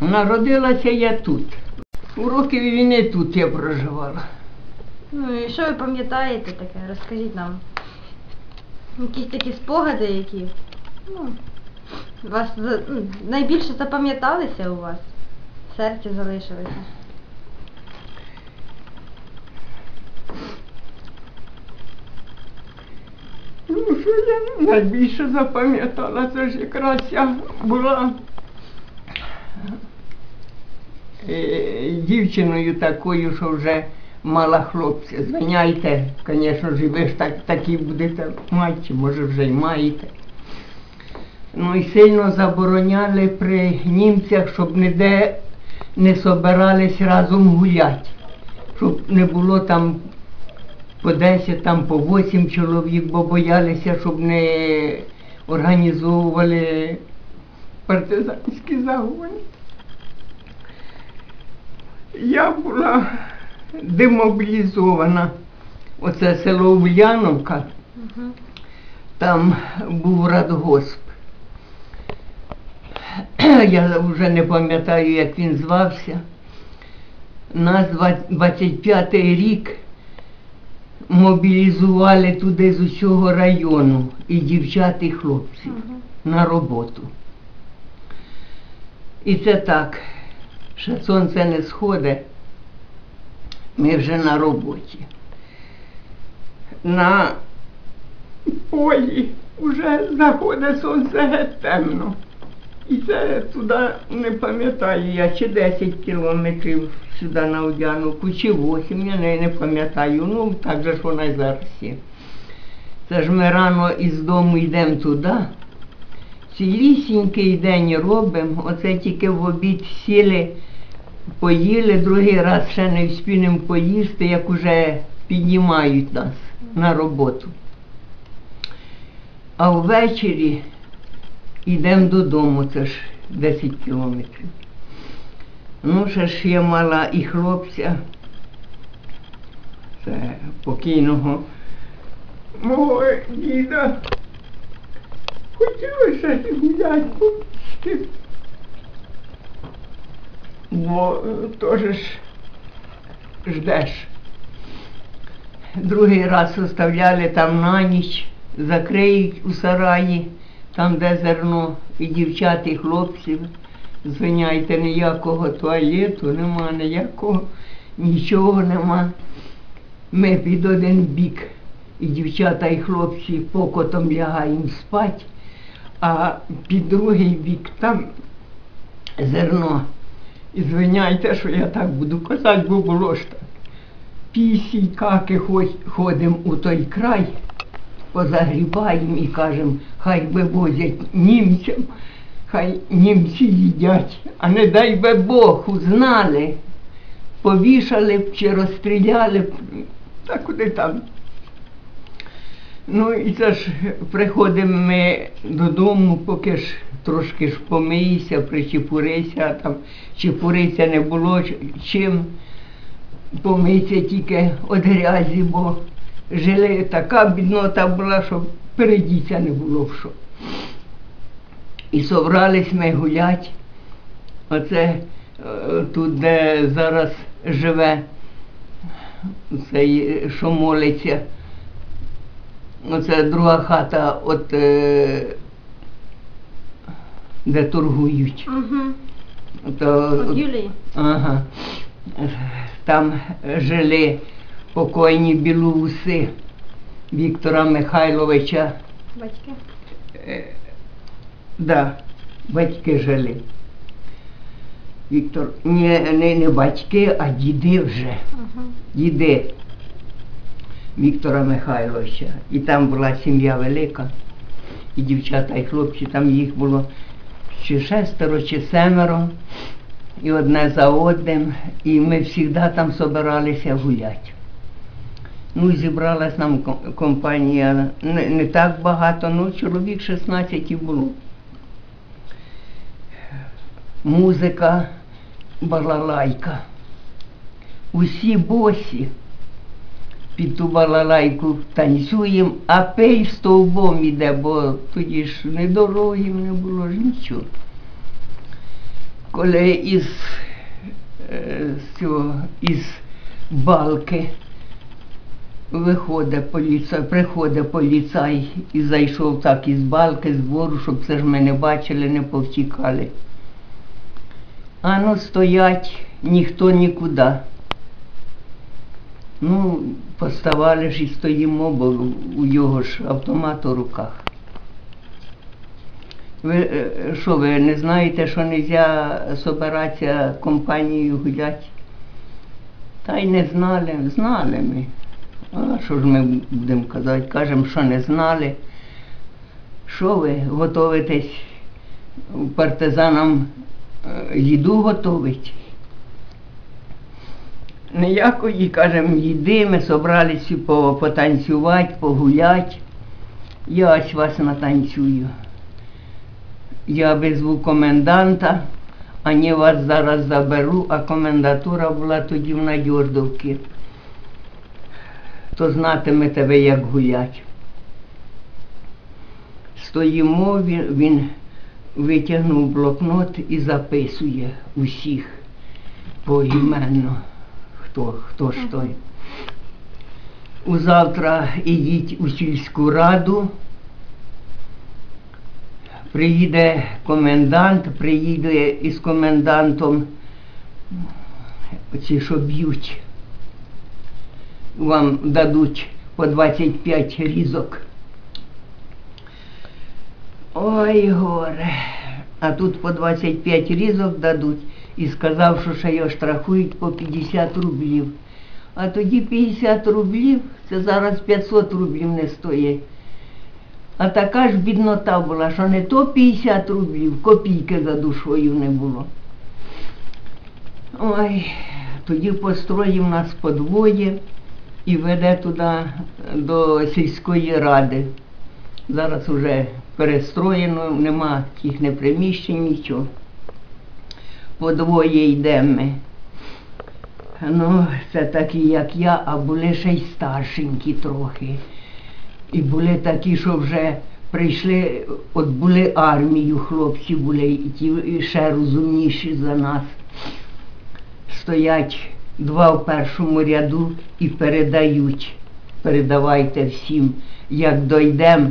Народилася я тут. У роки війни тут я проживала. Ну і що ви пам'ятаєте таке? Розкажіть нам. Якісь такі спогади, які ну, вас за- ну, найбільше запам'яталися у вас? В серці залишилися. Ну, що я найбільше запам'ятала, це ж якраз я була дівчиною такою, що вже мала хлопця. Звиняйте, звісно ж, ви ж так, такі будете мати, може вже й маєте. Ну і сильно забороняли при німцях, щоб ніде не собирались разом гуляти, щоб не було там по 10, там по 8 чоловік, бо боялися, щоб не організовували партизанські загони. Я була демобілізована. Оце село Ульяновка, там був радгосп. Я вже не пам'ятаю, як він звався. Нас 25-й рік мобілізували туди з усього району і дівчат, і хлопців на роботу. І це так, ще сонце не сходить, ми вже на роботі. На полі вже заходить сонце геть темно. І це туди не пам'ятаю я, чи 10 кілометрів сюди на Удяновку, чи 8, я не, не пам'ятаю. Ну, так же ж вона й зараз є. Це ж ми рано із дому йдемо туди. Цілісінький день робимо, оце тільки в обід сіли, поїли, другий раз ще не вспінемо поїсти, як уже піднімають нас на роботу. А ввечері йдемо додому, це ж 10 кілометрів. Ну, ще ж я мала і хлопця, це покійного мого діда. Хотілося гуляти. Бо е, теж ж ждеш. Другий раз оставляли там на ніч, закриють у сараї, там де зерно, і дівчат, і хлопців. Звиняйте, ніякого туалету нема, ніякого, нічого нема. Ми під один бік, і дівчата, і хлопці покотом лягаємо спать, а під другий бік там зерно. І звиняйте, що я так буду казати, бо було ж так. Пісі, каки ходимо у той край, позагрібаємо і кажемо, хай вивозять німцям, хай німці їдять, а не дай би Бог, узнали, повішали б чи розстріляли б, та куди там. Ну і це ж приходимо ми додому, поки ж трошки ж помийся, причепурися, там чепурися не було чим. Помийся тільки від грязі, бо жили така біднота була, що передіться не було в що. І собрались ми гулять. Оце е, тут, де зараз живе цей, що молиться. Оце друга хата, от е, де торгують. Угу. То, От Юлії. Ага. Там жили покойні білоуси Віктора Михайловича. Батьки. Е, да, батьки жили. Віктор, не, не, не батьки, а діди вже. Угу. Діди Віктора Михайловича. І там була сім'я велика, і дівчата, і хлопці, там їх було чи шестеро, чи семеро, і одне за одним, і ми завжди там собиралися гуляти. Ну, зібралась нам компанія не, не так багато, ну чоловік 16 і було. Музика, балалайка. Усі босі під ту балалайку танцюємо, а пей стовбом іде, бо тоді ж ні дороги не було ж нічого. коли із, е, з цього, із балки виходить поліцай, приходить поліцай і зайшов так із балки, з двору, щоб це ж ми не бачили, не повтікали. А ну стоять ніхто нікуди. Ну, поставали ж і стоїмо, бо у його ж автомат у руках. Ви е, що, ви не знаєте, що не можна збиратися компанією гуляти? Та й не знали, знали ми. А що ж ми будемо казати? Кажемо, що не знали. Що ви готовитесь партизанам е, їду готовить? Ніякої, кажемо, їди, ми собралися по, потанцювати, погуляти. Я ось вас натанцюю. Я визву коменданта, а не вас зараз заберу, а комендатура була тоді в Надьордовці. То знатимете ви, як гулять. Стоїмо, він, він витягнув блокнот і записує усіх поіменно, хто, хто ж той. Узавтра ідіть у сільську раду. Приїде комендант, приїде із комендантом ці, що б'ють. Вам дадуть по 25 різок. Ой, горе. А тут по 25 різок дадуть і сказав, що ще його штрафують по 50 рублів. А тоді 50 рублів, це зараз 500 рублів не стоїть. А така ж біднота була, що не то 50 рублів, копійки за душою не було. Ой, тоді построїв нас подвоє і веде туди до сільської ради. Зараз вже перестроєно, нема тих не приміщень, нічого. Подвоє йдемо. ми. Ну, це такі, як я, а були ще й старшенькі трохи. І були такі, що вже прийшли, от були армію, хлопці були, і ті ще розумніші за нас. Стоять два в першому ряду і передають. Передавайте всім, як дойдемо.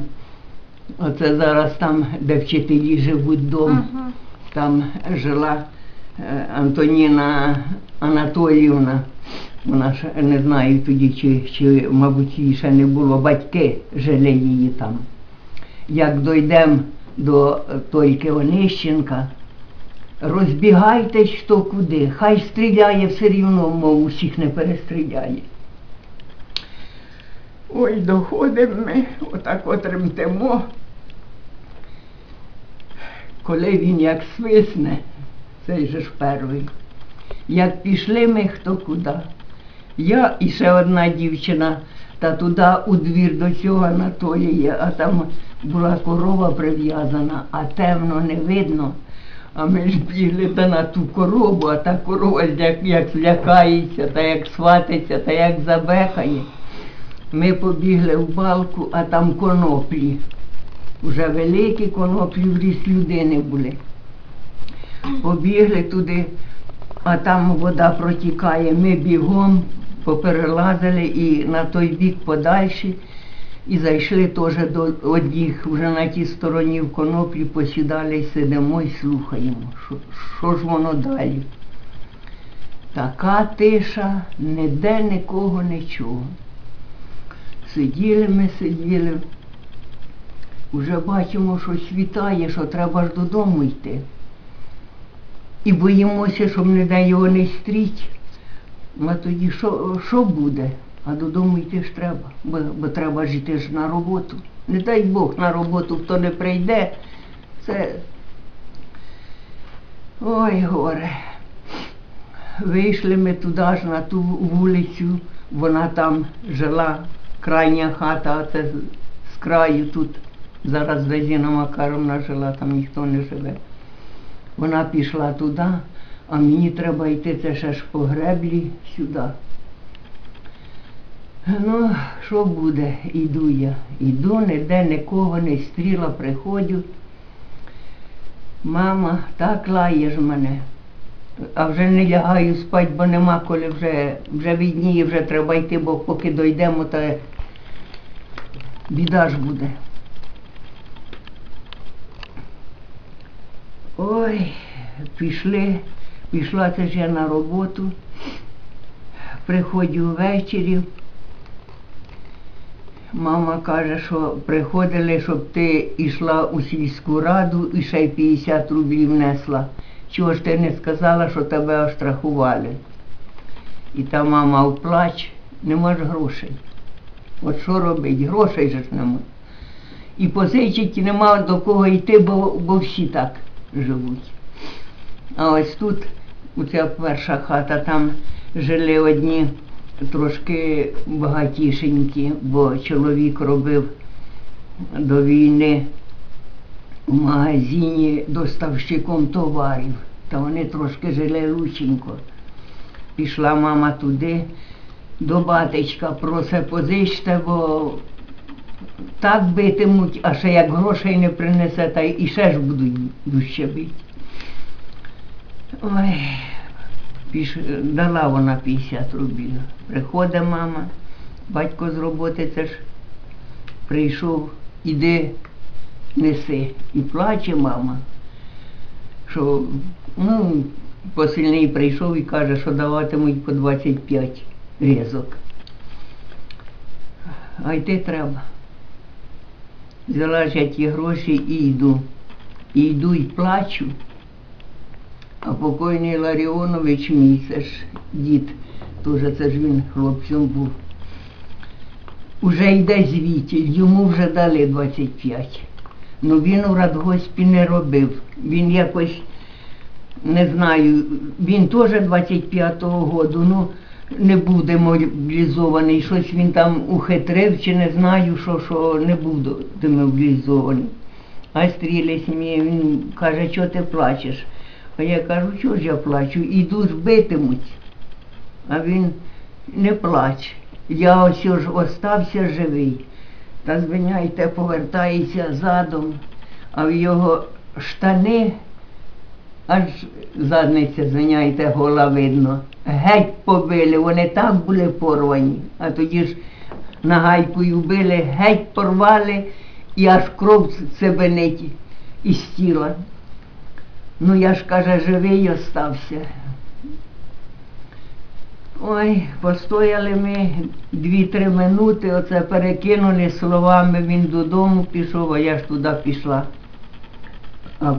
Оце зараз там, де вчителі живуть дом, Мгм. там жила Антоніна Анатоліївна. Вона ж не знаю тоді, чи, чи мабуть, її ще не було, батьки жили її там. Як дійдемо до Тольки Онищенка, розбігайтесь хто куди, хай стріляє все рівно, мов усіх не перестріляє. Ой, доходимо ми, отак от ремтемо. Коли він як свисне, цей же ж перший. Як пішли ми хто куди. Я і ще одна дівчина, та туди у двір до цього Анатолія, а там була корова прив'язана, а темно не видно. А ми ж бігли та на ту корову, а та корова як, як злякається, та як сватиться, та як забекає. Ми побігли в балку, а там коноплі. Вже великі коноплі в ліс людини були. Побігли туди, а там вода протікає. Ми бігом поперелазили і на той бік подальші, і зайшли теж до одних, вже на тій стороні в коноплі посідали сидимо і слухаємо, що, що ж воно далі. Така тиша, ніде нікого нічого. Сиділи ми, сиділи. Уже бачимо, що світає, що треба ж додому йти. І боїмося, щоб не дай його не стріть. А тоді що, що буде? А додому йти ж треба, бо, бо треба ж йти ж на роботу. Не дай Бог на роботу, хто не прийде, це. Ой, горе. Вийшли ми туди ж на ту вулицю, вона там жила, крайня хата, а це з- краю тут. Зараз Зазіна Макаровна жила, там ніхто не живе. Вона пішла туди, а мені треба йти це ще ж по греблі сюди. Ну, що буде? Іду я. Іду, ніде нікого не стріла, приходжу. Мама, так лаєш мене. А вже не лягаю спать, бо нема коли вже, вже відніє, вже треба йти, бо поки дойдемо, то біда ж буде. Ой, пішли, пішла це ж я на роботу, приходжу ввечері. Мама каже, що приходили, щоб ти йшла у сільську раду і ще й 50 рублів несла. Чого ж ти не сказала, що тебе оштрафували? І та мама вплач, нема ж грошей. От що робить? Грошей ж нема. І позичить нема до кого йти, бо, бо всі так живуть. А ось тут, оця перша хата, там жили одні трошки багатішенькі, бо чоловік робив до війни в магазині доставщиком товарів. Та вони трошки жили лученько. Пішла мама туди, до батечка просить позичте, бо так битимуть, а ще як грошей не принесе, та і ще ж будуть дужче бити. Ой, піш... дала вона 50 рублів. Приходить мама, батько з роботи це прийшов, іди, неси. І плаче мама, що ну, посильний прийшов і каже, що даватимуть по 25 різок. А йти треба. Взяла ж я ті гроші і йду. І йду і плачу. А покойний Ларіонович мій, це ж дід, теж це ж він хлопцем був. Уже йде звідти, йому вже дали 25. Ну він у радгоспі не робив. Він якось, не знаю, він теж 25-го году, ну не був демобілізований. Щось він там ухитрив чи не знаю, що, що не був демобілізований. А стрілись мені, він каже, що ти плачеш? А я кажу, чого ж я плачу? Іду ж битимуть. А він не плач. Я ось ж остався живий. Та звиняйте, повертається задом, а в його штани аж задниця, звиняйте, гола видно. Геть побили, вони так були порвані, а тоді ж нагайкою били, геть порвали і аж кров цебенить із тіла. Ну я ж каже, живий остався. Ой, постояли ми дві-три минути, оце перекинули словами, він додому пішов, а я ж туди пішла. А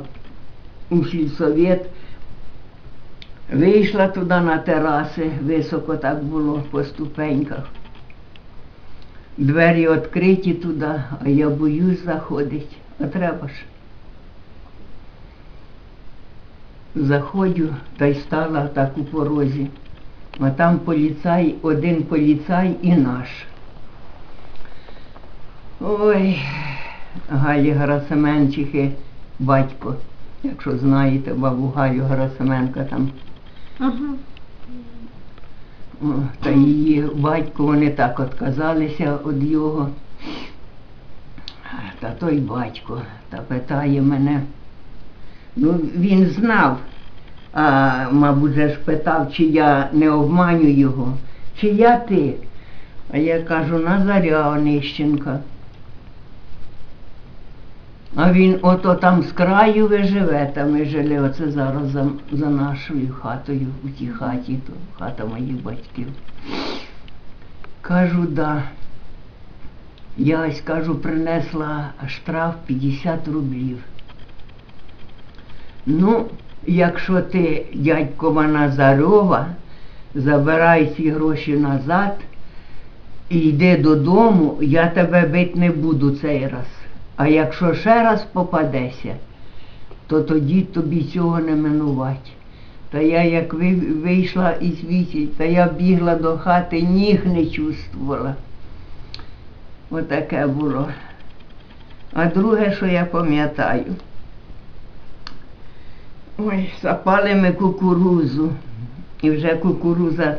у сільсовет вийшла туди на тераси, високо так було по ступеньках. Двері відкриті туди, а я боюсь заходити, а треба ж. Заходжу та й стала так у порозі. А там поліцай, один поліцай і наш. Ой, Галі Герасименчихи, батько, якщо знаєте, бабу Галю Герасименка там. Угу. Та її батько, вони так відказалися від його. Та той батько та питає мене. Ну, він знав, а, мабуть, же питав, чи я не обманю його, чи я ти. А я кажу, Назаря Онищенка. А він ото там з краю ви живете, ми жили оце зараз за, за нашою хатою, у тій хаті, то хата моїх батьків. Кажу, да. Я ось кажу, принесла штраф 50 рублів. Ну, якщо ти, дядько Назарова, забирай ці гроші назад і йди додому, я тебе бить не буду цей раз. А якщо ще раз попадеся, то тоді тобі цього не минувати. Та я як вийшла із вісі, та я бігла до хати, ніг не чувствувала. Отаке було. А друге, що я пам'ятаю, ой, запали ми кукурузу, і вже кукуруза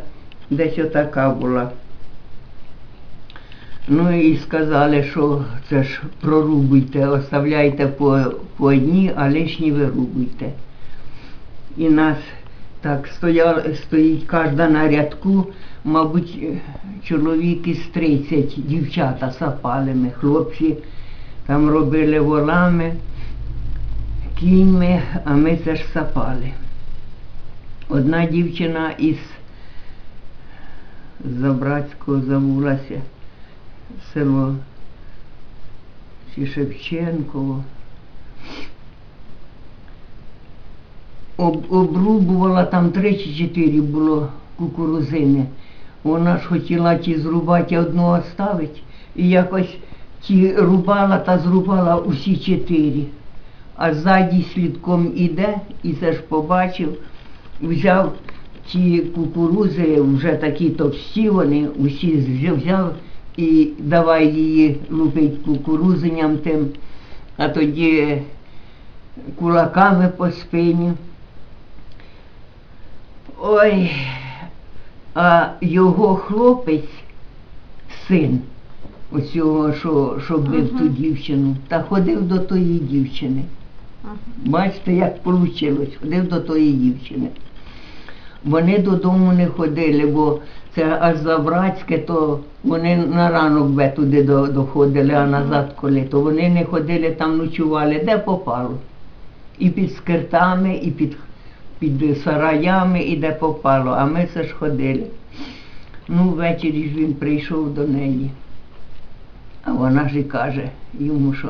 десь отака була. Ну і сказали, що це ж прорубуйте, оставляйте по, по одній, а лишні вирубуйте. І нас так стояли, стоїть кожна на рядку, мабуть, чоловік із 30 дівчата сапалими, хлопці там робили волами, кіньми, а ми це ж сапали. Одна дівчина із Забратського забулася село чи Шевченково. Об, обрубувала там три чи чотири було кукурузини. Вона ж хотіла ті зрубати, одну оставити. І якось ті рубала та зрубала усі чотири. А ззаді слідком іде і це ж побачив, взяв ті кукурузи, вже такі товсті вони, усі взяв- взяв і давай її лупить кукурузиням тим, а тоді кулаками по спині. Ой, а його хлопець, син, оцього, що, що бив ту дівчину, та ходив до тої дівчини. Ага. Бачите, як вийшло, ходив до тої дівчини. Вони додому не ходили, бо це аж Забрацьке, то вони на ранок би туди доходили, а назад коли, то вони не ходили, там ночували, де попало. І під скиртами, і під, під сараями, і де попало, а ми все ж ходили. Ну, ввечері ж він прийшов до неї. А вона ж і каже йому, що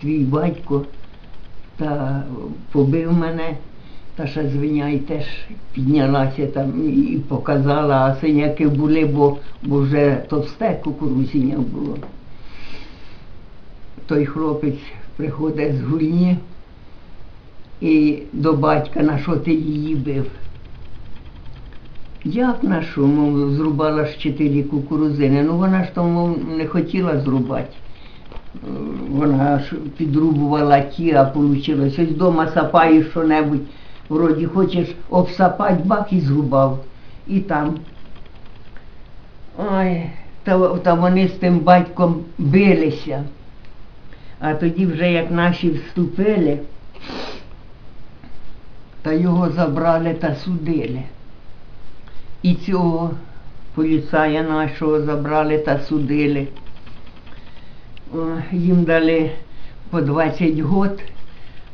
твій батько та побив мене, та ще звиняй теж піднялася там і- показала, а синяки були, бо, бо вже товсте кукурузіння було. Той хлопець приходить з гульні і до батька, на що ти її бив? Як на що, мов, зрубала ж чотири кукурузини. Ну вона ж тому не хотіла зрубати. Вона ж підрубувала ті, а вийшло. Ось вдома сапаєш що-небудь, вроді хочеш обсапати, бак і зрубав. І там. Ой, та, та вони з тим батьком билися. А тоді вже як наші вступили, та його забрали та судили. І цього поліцая нашого забрали та судили. Їм дали по 20 год,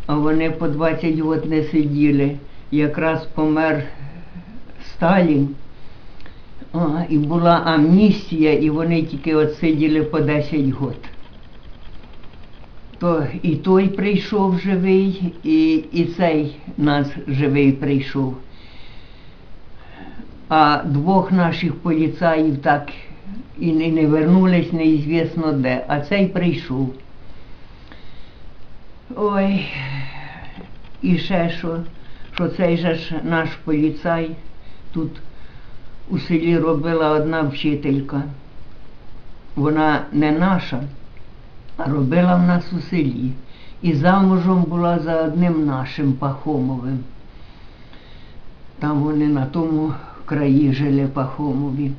а вони по 20 год не сиділи. Якраз помер Сталін. О, і була амністія, і вони тільки от сиділи по 10 год. То і той прийшов живий, і, і цей нас живий прийшов. А двох наших поліцаїв так і не, не вернулись неізвісно де, а цей прийшов. Ой, і ще що, що цей же ж наш поліцай тут у селі робила одна вчителька. Вона не наша, а робила в нас у селі. І замужем була за одним нашим Пахомовим. Там вони на тому краї жили Пахомові.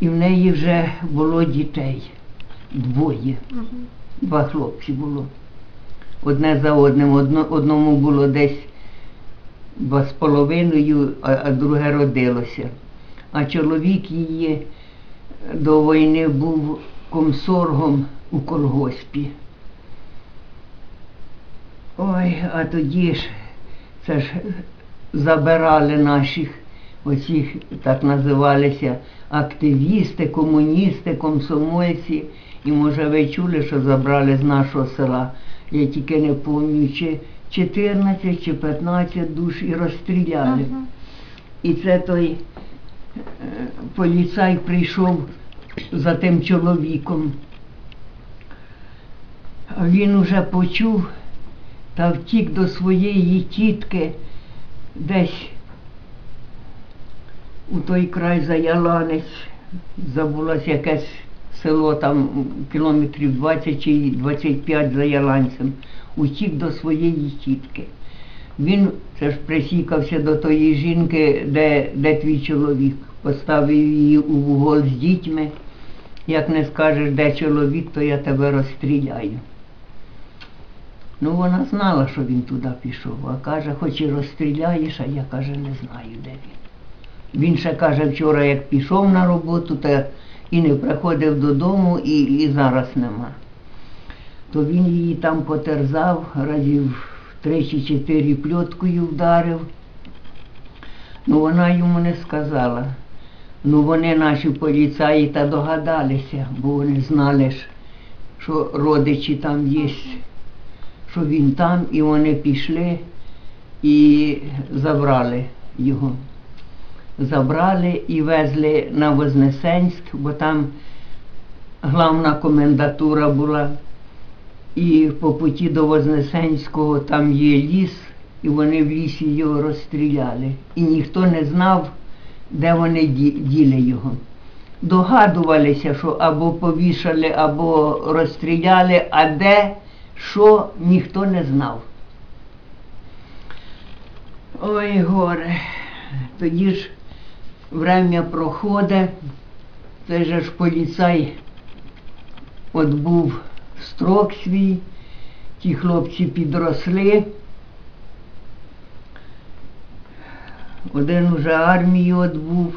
І в неї вже було дітей двоє. Два хлопці було. Одне за одним. Одно, одному було десь два з половиною, а, а друге родилося. А чоловік її до війни був комсоргом у колгоспі. Ой, а тоді ж це ж забирали наших оцих, так називалися, активісти, комуністи, комсомольці. І може ви чули, що забрали з нашого села. Я тільки не пам'ятаю, чи 14 чи 15 душ і розстріляли. Ага. І це той е, поліцай прийшов за тим чоловіком. Він уже почув та втік до своєї тітки десь у той край за Яланець. Забулось якесь село там кілометрів 20 чи 25 за Яланцем. Утік до своєї тітки. Він це ж присікався до тої жінки, де, де твій чоловік, поставив її у вугол з дітьми як не скажеш, де чоловік, то я тебе розстріляю. Ну, вона знала, що він туди пішов, а каже, хоч і розстріляєш, а я каже, не знаю, де він. Він ще каже, вчора як пішов на роботу, та і не приходив додому, і, і зараз нема. То він її там потерзав, разів три чи чотири пльоткою вдарив. Ну вона йому не сказала. Ну вони наші поліцаї та догадалися, бо вони знали що родичі там є, що він там, і вони пішли і забрали його. Забрали і везли на Вознесенськ, бо там главна комендатура була. І по путі до Вознесенського там є ліс, і вони в лісі його розстріляли. І ніхто не знав, де вони діли його. Догадувалися, що або повішали, або розстріляли, а де, що, ніхто не знав. Ой, горе. Тоді ж время проходить, це же ж поліцай от був строк свій, ті хлопці підросли. Один уже армію відбув,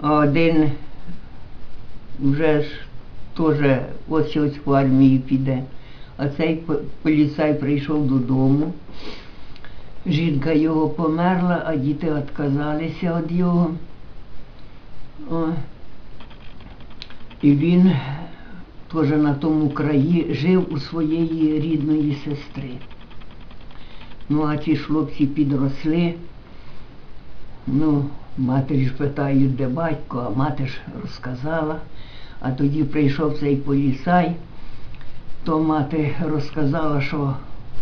а один вже ж теж ось ось в армію піде. А цей поліцай прийшов додому. Жінка його померла, а діти відказалися від його. О. І він теж на тому краї жив у своєї рідної сестри. Ну, а ці хлопці підросли. Ну, матері ж питають, де батько, а мати ж розказала. А тоді прийшов цей поліцай, то мати розказала, що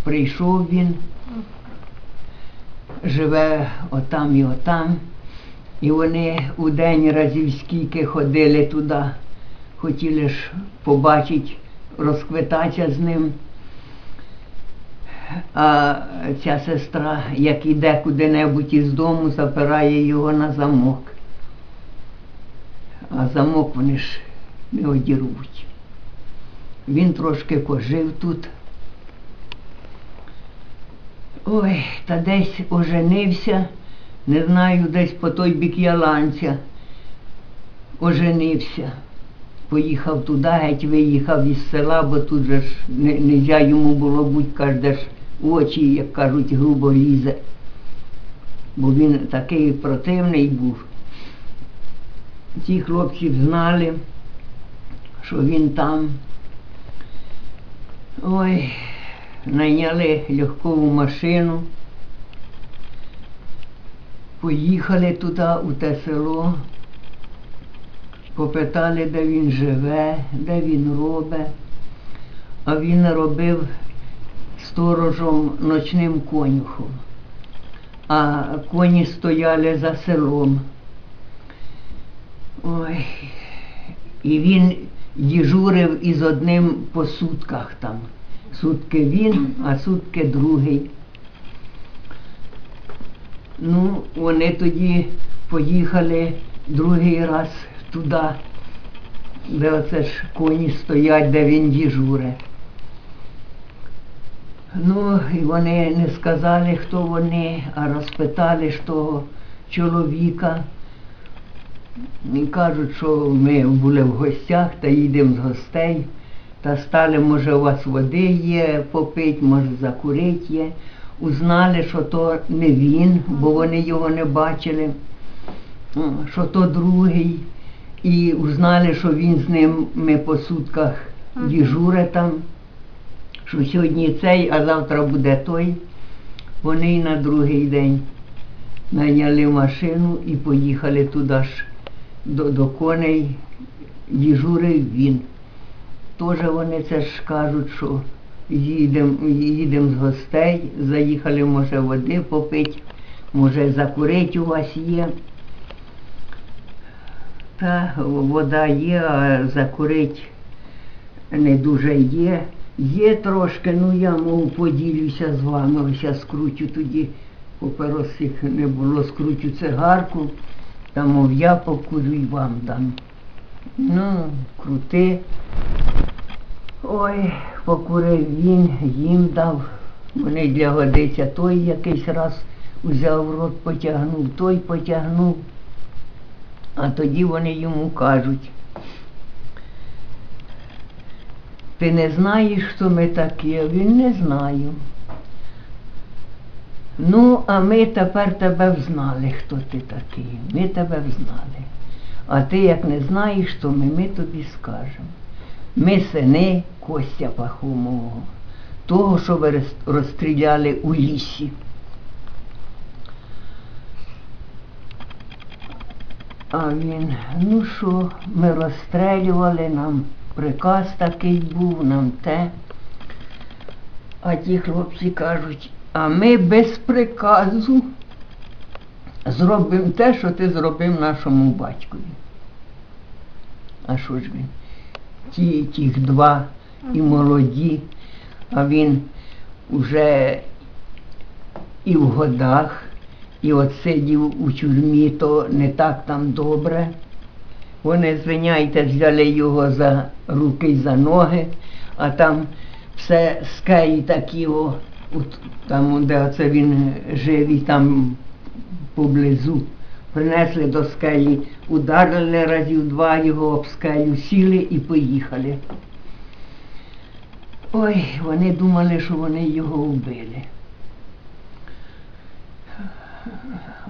прийшов він, живе отам і отам. І вони у день разів скільки ходили туди, хотіли ж побачити, розквитатися з ним. А ця сестра, як іде куди-небудь із дому, запирає його на замок. А замок вони ж не одірвуть. Він трошки пожив тут. Ой, та десь оженився, не знаю, десь по той бік Яланця. Оженився. Поїхав туди, геть виїхав із села, бо тут же ж не, нельзя йому було бути, кожне ж очі, як кажуть, грубо лізе. Бо він такий противний був. Ті хлопці знали, що він там. Ой, найняли легкову машину, поїхали туди, у те село, попитали, де він живе, де він робить. А він робив сторожем ночним конюхом. А коні стояли за селом. Ой. І він дежурив із одним по сутках там. Сутки він, а сутки другий. Ну, вони тоді поїхали другий раз туди, де оце ж коні стоять, де він дежуре. Ну, і вони не сказали, хто вони, а розпитали ж того чоловіка. І кажуть, що ми були в гостях та їдемо з гостей. Та стали, може, у вас води є попить, може закурити є. Узнали, що то не він, бо вони його не бачили, що то другий. І узнали, що він з ним ми по сутках Мгм. дежуре там, що сьогодні цей, а завтра буде той. Вони й на другий день найняли машину і поїхали туди ж до, до коней, дежурив він. Теж вони це ж кажуть, що їдемо їдем з гостей, заїхали, може, води попити, може, закурити у вас є. Та вода є, а закурити не дуже є. Є трошки, ну я мов поділюся з вами, ось я тоді, паперос їх не було, скрутю цигарку, та мов я покурю і вам дам. Ну, крути. Ой, покурив він, їм дав. Вони для годиця той якийсь раз узяв рот, потягнув, той потягнув. А тоді вони йому кажуть. Ти не знаєш, хто ми такі, а він не знаю. Ну, а ми тепер тебе взнали, хто ти такий. Ми тебе взнали. А ти як не знаєш, то ми, ми тобі скажемо. Ми сини Костя Пахомового, того, що ви розстріляли у лісі. А він, ну що, ми розстрелювали, нам приказ такий був, нам те. А ті хлопці кажуть, а ми без приказу зробимо те, що ти зробив нашому батькові. А що ж він? Ті, тих два і молоді, а він уже і в годах, і от сидів у тюрмі, то не так там добре. Вони, звиняйте, взяли його за руки й за ноги, а там все скелі такі, о, от, там, де оце він жив, і там поблизу. Принесли до скелі, ударили разів два його об скелю, сіли і поїхали. Ой, вони думали, що вони його вбили.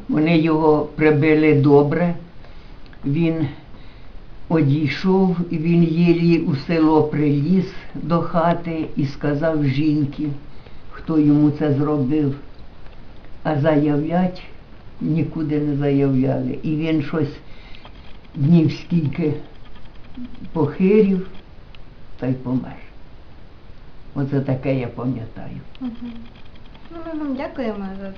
Вони його прибили добре. Він одійшов, він єлі у село приліз до хати і сказав жінці, хто йому це зробив. А заявлять нікуди не заявляли. І він щось днів скільки похирів та й помер. Оце таке я пам'ятаю. Ну, ми вам дякуємо за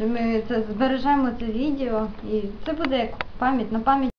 що ми це збережемо це відео і це буде як пам'ять на пам'ять.